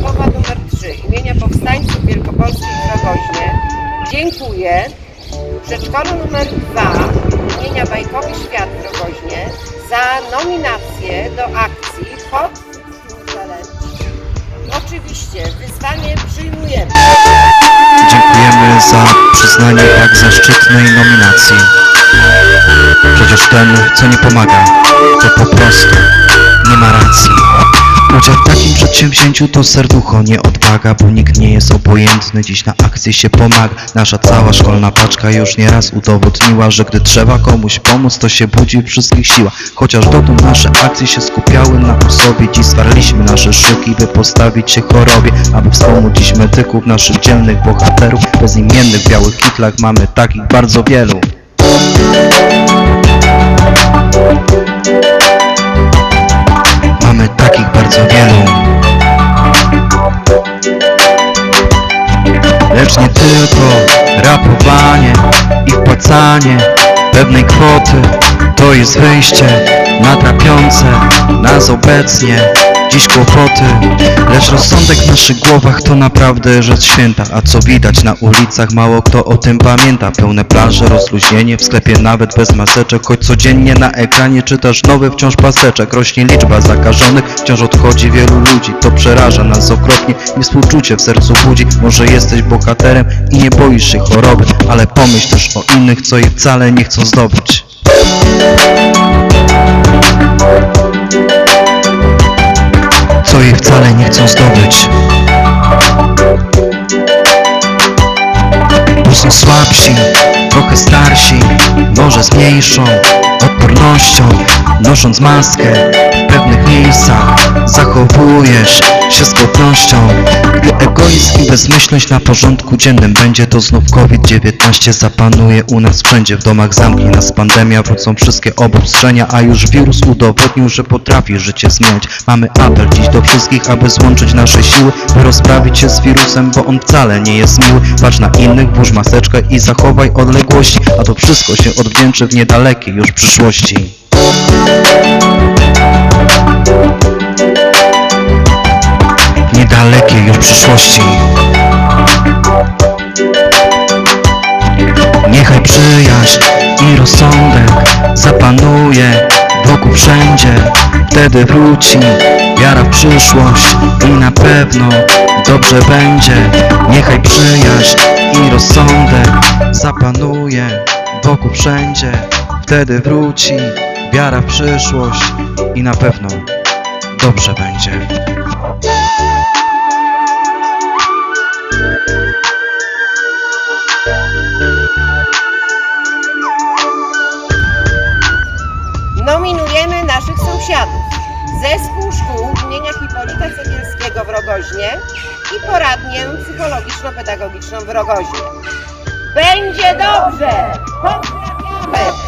Młodzieży imienia Powstańców Wielkopolskich w Rogoźnie dziękuję Przedszkolu nr 2 imienia Bajkowy Świat w Rogoźnie za nominację do akcji pod Oczywiście wyzwanie przyjmujemy. Dziękujemy za przyznanie tak zaszczytnej nominacji. Przecież ten, co nie pomaga, to po prostu przedsięwzięciu to serducho, nie odwaga, bo nikt nie jest obojętny, dziś na akcji się pomaga. Nasza cała szkolna paczka już nieraz udowodniła, że gdy trzeba komuś pomóc, to się budzi wszystkich siłach. Chociaż dotąd nasze akcje się skupiały na osobie, dziś starliśmy nasze szyki, by postawić się chorobie, aby wspomóc dziś medyków, naszych dzielnych bohaterów. Bezimiennych w białych kitlach mamy takich bardzo wielu. Tylko rapowanie i wpłacanie pewnej kwoty. To jest wyjście natrapiące nas obecnie dziś kłopoty Lecz rozsądek w naszych głowach to naprawdę rzecz święta. A co widać na ulicach mało kto o tym pamięta. Pełne plaże, rozluźnienie w sklepie nawet bez maseczek. Choć codziennie na ekranie czytasz nowy wciąż paseczek. Rośnie liczba zakażonych, wciąż odchodzi wielu ludzi. To przeraża nas okropnie i współczucie w sercu budzi. Może jesteś bohaterem i nie boisz się choroby Ale pomyśl też o innych, co jej wcale nie chcą zdobyć wcale nie chcą zdobyć. Bo są słabsi, trochę starsi, może z mniejszą odpornością, nosząc maskę w pewnych miejscach, zachowujesz się z bezmyślność na porządku dziennym będzie, to znów COVID-19 zapanuje u nas wszędzie. W domach zamknie nas pandemia, wrócą wszystkie obostrzenia, a już wirus udowodnił, że potrafi życie zmieniać. Mamy apel dziś do wszystkich, aby złączyć nasze siły, by rozprawić się z wirusem, bo on wcale nie jest miły. Patrz na innych, włóż maseczkę i zachowaj odległości, a to wszystko się odwdzięczy w niedalekiej już przyszłości. Niedalekiej już przyszłości. Przyjaźń i rozsądek zapanuje wokół wszędzie. Wtedy wróci wiara w przyszłość i na pewno dobrze będzie. Niechaj przyjaźń i rozsądek zapanuje wokół wszędzie. Wtedy wróci wiara w przyszłość i na pewno dobrze będzie Nominujemy naszych sąsiadów. Zespół szkół imienia Hipolita Cegielskiego w Rogoźnie i poradnię psychologiczno-pedagogiczną w Rogoźnie. Będzie dobrze! Pozdrawiamy!